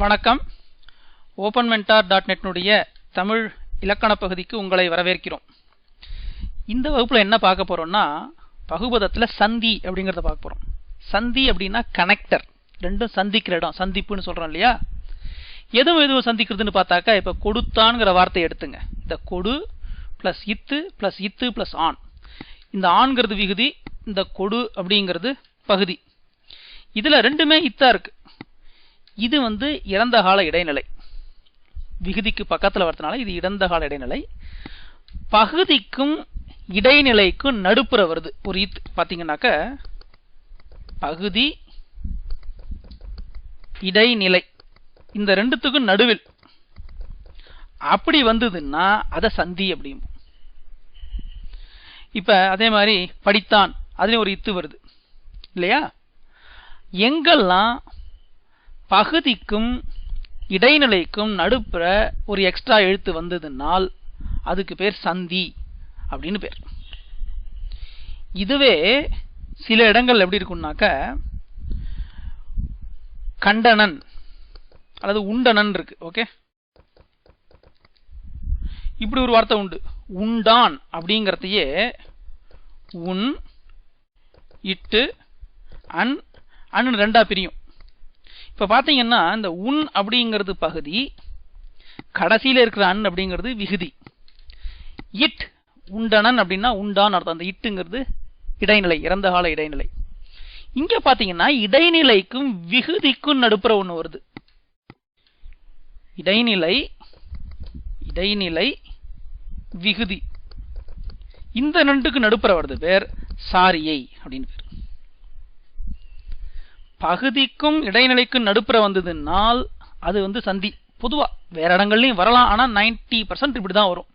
வணக்கம். Open mentor dot நெட்னுடைய தமிழ் இலக்கண பகுதிக்கு உங்களை வரவேற்கிறோம். இந்த வகுப்பில் என்ன பார்க்க போகிறோம்னா பகுபதத்தில் சந்தி அப்படிங்கிறத பார்க்க போகிறோம் சந்தி அப்படின்னா கனெக்டர் ரெண்டும் சந்திக்கிற இடம் சந்திப்புன்னு சொல்கிறோம் இல்லையா? எதுவும் எதுவும் சந்திக்கிறதுன்னு பார்த்தாக்கா இப்போ கொடுத்தான்ங்கிற வார்த்தையை எடுத்துங்க. இந்த கொடு ப்ளஸ் இத்து ப்ளஸ் இத்து ப்ளஸ் ஆண் இந்த ஆண்கிறது விகுதி இந்த கொடு அப்படிங்கிறது பகுதி. இதில் ரெண்டுமே இத்தா இருக்குது இது வந்து இறந்த கால இடைநிலை. விகுதிக்கு பக்கத்தில் வரதுனால இது இறந்த கால இடைநிலை. பகுதிக்கும் இடைநிலைக்கும் நடுப்புற வருது. ஒரு இத் பார்த்தீங்கன்னாக்க பகுதி இடைநிலை. இந்த ரெண்டுத்துக்கும் நடுவில். அப்படி வந்ததுன்னா அதை சந்தி அப்படியும் இப்போ அதே மாதிரி படித்தான். அதுலேயும் ஒரு இத்து வருது. இல்லையா? எங்கெல்லாம் பகுதிக்கும் இடைநிலைக்கும் நடுப்புற ஒரு எக்ஸ்ட்ரா எழுத்து வந்ததுனால் அதுக்கு பேர் சந்தி அப்படின்னு பேர். இதுவே சில இடங்கள் எப்படி இருக்கும்னாக்க கண்டனன் அல்லது உண்டனன் இருக்கு ஓகே இப்படி ஒரு வார்த்தை உண்டு. உண்டான் அப்படிங்கிறதையே உன் இட்டு அன் அன்னு ரெண்டா பிரியும். இப்போ பார்த்தீங்கன்னா இந்த உன் அப்படிங்கிறது பகுதி கடைசியில இருக்கிற அன் அப்படிங்கிறது விகுதி. இட் உண்டனன் அப்படின்னா உண்டான் அர்த்தம். அந்த இட்டுங்கிறது இடைநிலை இறந்த கால இடைநிலை. இங்க பாத்தீங்கன்னா இடைநிலைக்கும் விகுதிக்கும் நடுப்புற ஒண்ணு வருது. இடைநிலை இடைநிலை விகுதி. இந்த ரெண்டுக்கு நடுப்புற வருது. பேர் சாரியை அப்படின்னு பகுதிக்கும் இடைநிலைக்கும் நடுப்புற வந்ததுனால் அது வந்து சந்தி. பொதுவாக வேற இடங்கள்லையும் வரலாம் ஆனால் நைன்டி பர்சன்ட் இப்படி தான் வரும்.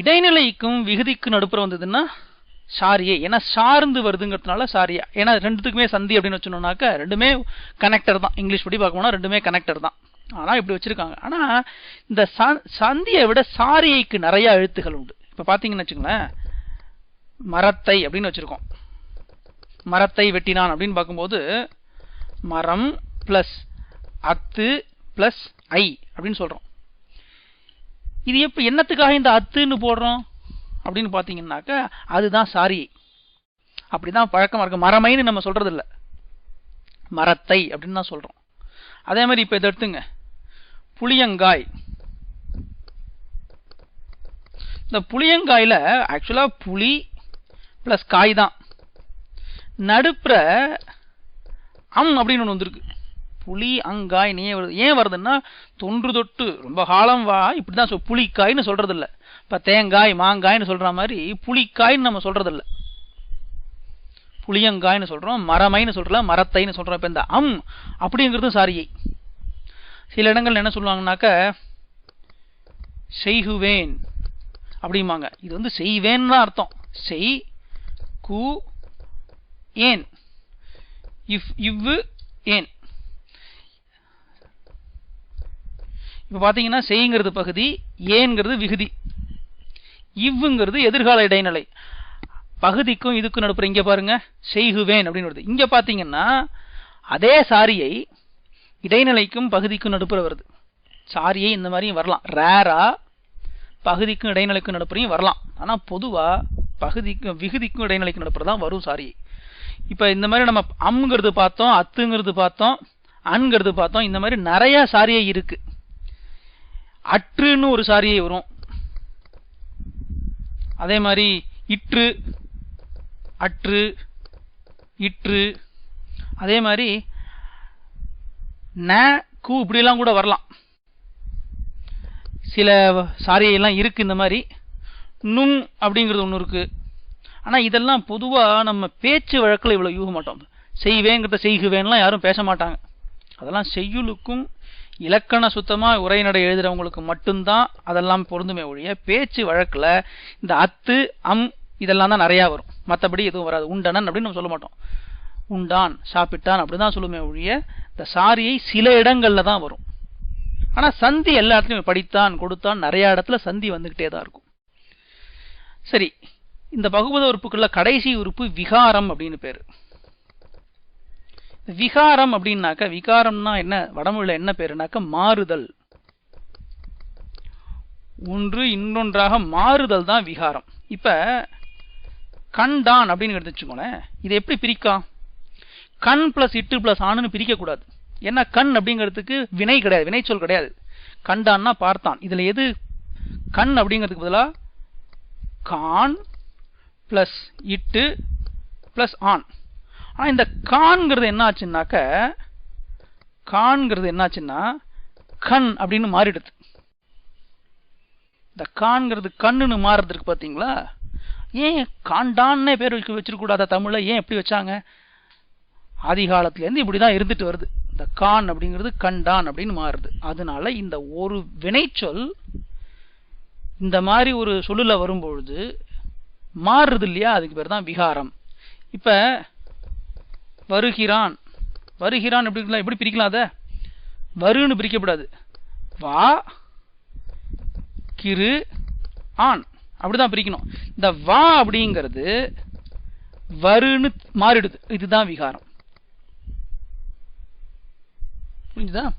இடைநிலைக்கும் விகுதிக்கும் நடுப்புற வந்ததுன்னா சாரியை. ஏன்னா சார்ந்து வருதுங்கிறதுனால சாரியா. ஏன்னா ரெண்டுத்துக்குமே சந்தி அப்படின்னு வச்சுனோம்னாக்க ரெண்டுமே கனெக்டர் தான். இங்கிலீஷ் படி பார்க்கணும்னா ரெண்டுமே கனெக்டர் தான். ஆனால் இப்படி வச்சுருக்காங்க. ஆனால் இந்த சந்தியை விட சாரியைக்கு நிறையா எழுத்துகள் உண்டு. இப்போ பார்த்தீங்கன்னு வச்சுங்களேன் மரத்தை அப்படின்னு வச்சுருக்கோம். மரத்தை வெட்டினான் அப்படின்னு பார்க்கும்போது மரம் ப்ளஸ் அத்து ப்ளஸ் ஐ அப்படின்னு சொல்றோம். இது எப்போ என்னத்துக்காக இந்த அத்துன்னு போடுறோம்? அப்படின்னு பார்த்தீங்கன்னாக்கா அதுதான் சாரியை அப்படிதான் பழக்கமா இருக்குது மரமைன்னு நம்ம சொல்றது இல்ல மரத்தை அப்படின்னு தான் சொல்றோம். அதே மாதிரி இப்போ இதை எடுத்துங்க. புளியங்காய். இந்த புளியங்காயில் ஆக்சுவலா புளி ப்ளஸ் காய் தான். நடுப்புற அம் அப்படின்னு ஒன்று வந்திருக்கு. புளி அங்காய் நீ வருது? ஏன் வருதுன்னா தொன்று தொட்டு ரொம்ப காலம் வா இப்படிதான் சொல் புளிக்காய்னு சொல்கிறதில்ல இப்போ இப்ப தேங்காய் மாங்காய்னு சொல்ற மாதிரி புளிக்காய்னு நம்ம சொல்கிறதில்ல புளியங்காய்னு சொல்றோம் மரமைன்னு சொல்கிறல மரத்தைன்னு சொல்கிறோம் இப்போ இந்த அம் அப்படிங்கிறது சாரியை. சில இடங்கள் என்ன சொல்லுவாங்கனாக்க செய்குவேன் அப்படிம்பாங்க. இது வந்து செய்வேன்னு தான் அர்த்தம். செய் கு ஏன்? இவ் இவ்வு ஏன்? இப்போ பார்த்தீங்கன்னா செய்யுங்கிறது பகுதி ஏங்கிறது விகுதி. இவ்வுங்கிறது எதிர்கால இடைநிலை. பகுதிக்கும் இதுக்கும் நடுப்புற இங்கே பாருங்க செய்குவேன் அப்படின்னு வருது. இங்கே பார்த்தீங்கன்னா அதே சாரியை இடைநிலைக்கும் பகுதிக்கும் நடுப்புற வருது. சாரியை இந்த மாதிரியும் வரலாம். ரேரா பகுதிக்கும் இடைநிலைக்கும் நடுப்புறையும் வரலாம். ஆனால் பொதுவாக பகுதிக்கும் விகுதிக்கும் இடைநிலைக்கும் நடுப்புற தான் வரும் சாரியை. இப்போ இந்த மாதிரி நம்ம அம்ங்கிறது பார்த்தோம் அத்துங்கிறது பார்த்தோம் அன்கிறது பார்த்தோம் இந்த மாதிரி நிறைய சாரியை இருக்கு. அற்றுன்னு ஒரு சாரியை வரும். அதே மாதிரி இற்று அற்று இற்று. அதே மாதிரி ந கு இப்படிலாம் கூட வரலாம். சில சாரியெல்லாம் இருக்கு இந்த மாதிரி. நுங் அப்படிங்கிறது ஒன்று இருக்குது ஆனால் இதெல்லாம் பொதுவாக நம்ம பேச்சு வழக்கில் இவ்வளோ யூக மாட்டோம். செய்வேங்கிறத செய்குவேன்லாம் யாரும் பேச மாட்டாங்க. அதெல்லாம் செய்யுளுக்கும் இலக்கண சுத்தமாக உரைநடை எழுதுகிறவங்களுக்கு மட்டும்தான் அதெல்லாம் பொருந்துமே ஒழிய பேச்சு வழக்கில் இந்த அத்து அம் இதெல்லாம் தான் நிறையா வரும். மற்றபடி எதுவும் வராது. உண்டனன் அப்படின்னு நம்ம சொல்ல மாட்டோம். உண்டான் சாப்பிட்டான் அப்படி தான் சொல்லுமே ஒழிய இந்த சாரியை சில இடங்களில் தான் வரும். ஆனால் சந்தி எல்லா இடத்துலையும் படித்தான் கொடுத்தான் நிறையா இடத்துல சந்தி வந்துக்கிட்டே தான் இருக்கும். சரி இந்த பகுபத உறுப்புக்குள்ள கடைசி உறுப்பு விகாரம் அப்படின்னு பேர். விகாரம் அப்படின்னாக்க விகாரம்னா என்ன வடமொழியில் என்ன பேருனாக்க மாறுதல். ஒன்று இன்னொன்றாக மாறுதல் தான் விகாரம். இப்போ கண்டான் அப்படின்னு எடுத்து வச்சுக்கோங்களேன் இதை எப்படி பிரிக்கலாம்? கண் பிளஸ் இட்டு பிளஸ் ஆணுன்னு பிரிக்க கூடாது ஏன்னா கண் அப்படிங்கிறதுக்கு வினை கிடையாது வினைச்சொல் கிடையாது. கண்டான்னா பார்த்தான். இதுல எது? கண் அப்படிங்கிறதுக்கு பதிலா கான் ப்ளஸ் இட்டு ப்ளஸ் ஆன் ஆனால் இந்த கான்ங்கிறது என்ன ஆச்சுன்னாக்க கான்ங்கிறது என்னாச்சுன்னா கண் அப்படின்னு மாறிடுது. இந்த கான்ங்கிறது கண்ணுன்னு மாறுறதுக்கு பார்த்தீங்களா ஏன் காண்டான்னே பேர் வச்சு வச்சிருக்கூடாத தமிழ்ல? ஏன் எப்படி வச்சாங்க? ஆதி காலத்துலேருந்து இப்படி தான் இருந்துட்டு வருது. இந்த கான் அப்படிங்கிறது கண்டான் அப்படின்னு மாறுது. அதனால இந்த ஒரு வினைச்சொல் இந்த மாதிரி ஒரு சொல்லில் வரும்பொழுது மாறுறது இல்லையா அதுக்கு பேர் தான் விகாரம். இப்ப வருகிறான். வருகிறான் எப்படி இருக்கலாம் எப்படி பிரிக்கலாம் அதை? வருன்னு பிரிக்கப்படாது. வா கிரு ஆண். அப்படிதான் பிரிக்கணும். இந்த வா அப்படிங்கிறது வருன்னு மாறிடுது. இதுதான் விகாரம். புரிஞ்சுதா?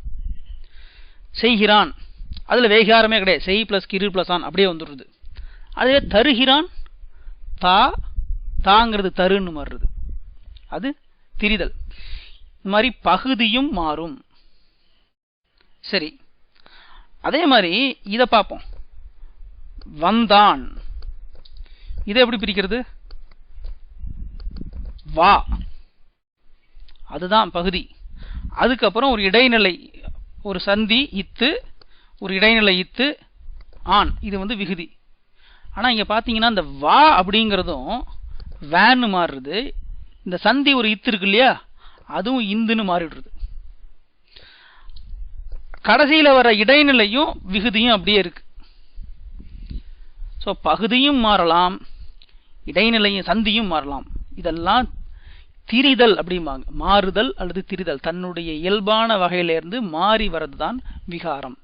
செய்கிறான். அதுல வேகாரமே கிடையாது. செய் பிளஸ் கிரு பிளஸ் ஆன் அப்படியே வந்துடுது. அதுவே தருகிறான் தா தாங்கிறது தருன்னு மாறுறது. அது திரிதல். இது மாதிரி பகுதியும் மாறும். சரி. அதே மாதிரி இதை பார்ப்போம். வந்தான். இதை எப்படி பிரிக்கிறது? வா. அதுதான் பகுதி. அதுக்கப்புறம் ஒரு இடைநிலை ஒரு சந்தி இத்து ஒரு இடைநிலை இத்து ஆண். இது வந்து விகுதி. ஆனால் இங்கே பார்த்தீங்கன்னா இந்த வா அப்படிங்கிறதும் வேன்னு மாறுறது. இந்த சந்தி ஒரு இத்து இருக்கு இல்லையா? அதுவும் இந்துன்னு மாறிடுறது. கடைசியில் வர இடைநிலையும் விகுதியும் அப்படியே இருக்கு. ஸோ பகுதியும் மாறலாம் இடைநிலையும் சந்தியும் மாறலாம். இதெல்லாம் திரிதல் அப்படிம்பாங்க. மாறுதல் அல்லது திரிதல். தன்னுடைய இயல்பான வகையிலிருந்து மாறி வர்றது தான் விகாரம்.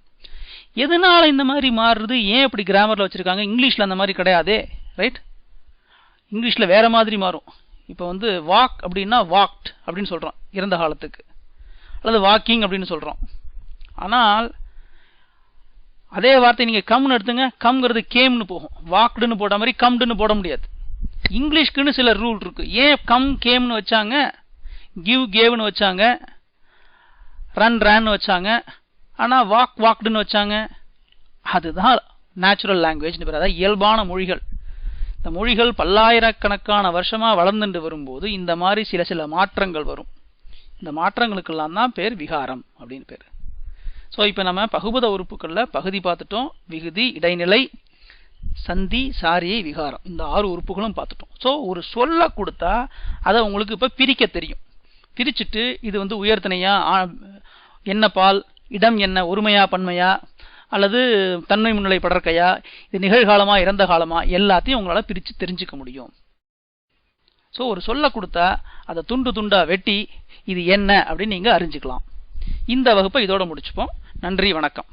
எதனால இந்த மாதிரி மாறுறது? ஏன் இப்படி கிராமரில் வச்சுருக்காங்க? இங்கிலீஷில் அந்த மாதிரி கிடையாதே ரைட் இங்கிலீஷில் வேறு மாதிரி மாறும். இப்போ வந்து வாக் அப்படின்னா வாக்ட் அப்படின்னு சொல்கிறோம் இறந்த காலத்துக்கு. அல்லது வாக்கிங் அப்படின்னு சொல்கிறோம் ஆனால் அதே வார்த்தை நீங்கள் கம்னு எடுத்துங்க கம்ங்கிறது கேம்னு போகும். வாக்டுன்னு போட மாதிரி கம்டுன்னு போட முடியாது. இங்கிலீஷ்க்குன்னு சில ரூல் இருக்குது ஏன் கம் கேம்னு வச்சாங்க? கிவ் கேவ்னு வச்சாங்க. ரன் ரேன்னு வச்சாங்க. ஆனால் வாக் வாக்டுன்னு வச்சாங்க. அதுதான் நேச்சுரல் லாங்குவேஜ்னு பேர். அதாவது இயல்பான மொழிகள். இந்த மொழிகள் பல்லாயிரக்கணக்கான வருஷமாக வளர்ந்துட்டு வரும்போது இந்த மாதிரி சில சில மாற்றங்கள் வரும். இந்த மாற்றங்களுக்கெல்லாம் தான் பேர் விகாரம் அப்படின்னு பேர். ஸோ இப்போ நம்ம பகுபத உறுப்புகளில் பகுதி பார்த்துட்டோம். விகுதி இடைநிலை சந்தி சாரியை விகாரம். இந்த ஆறு உறுப்புகளும் பார்த்துட்டோம். ஸோ ஒரு சொல்ல கொடுத்தா அதை உங்களுக்கு இப்போ பிரிக்க தெரியும். பிரிச்சுட்டு இது வந்து உயர்த்தனையா ஆ- என்ன பால் இடம் என்ன? ஒருமையா பன்மையா? அல்லது தன்மை முன்னிலை படற்கையா? இது நிகழ்காலமா இறந்த காலமா? எல்லாத்தையும் உங்களால் பிரித்து தெரிஞ்சுக்க முடியும். ஸோ ஒரு சொல்ல கொடுத்தா அதை துண்டு துண்டாக வெட்டி இது என்ன? அப்படின்னு நீங்கள் அறிஞ்சிக்கலாம். இந்த வகுப்பை இதோட முடிச்சுப்போம். நன்றி வணக்கம்.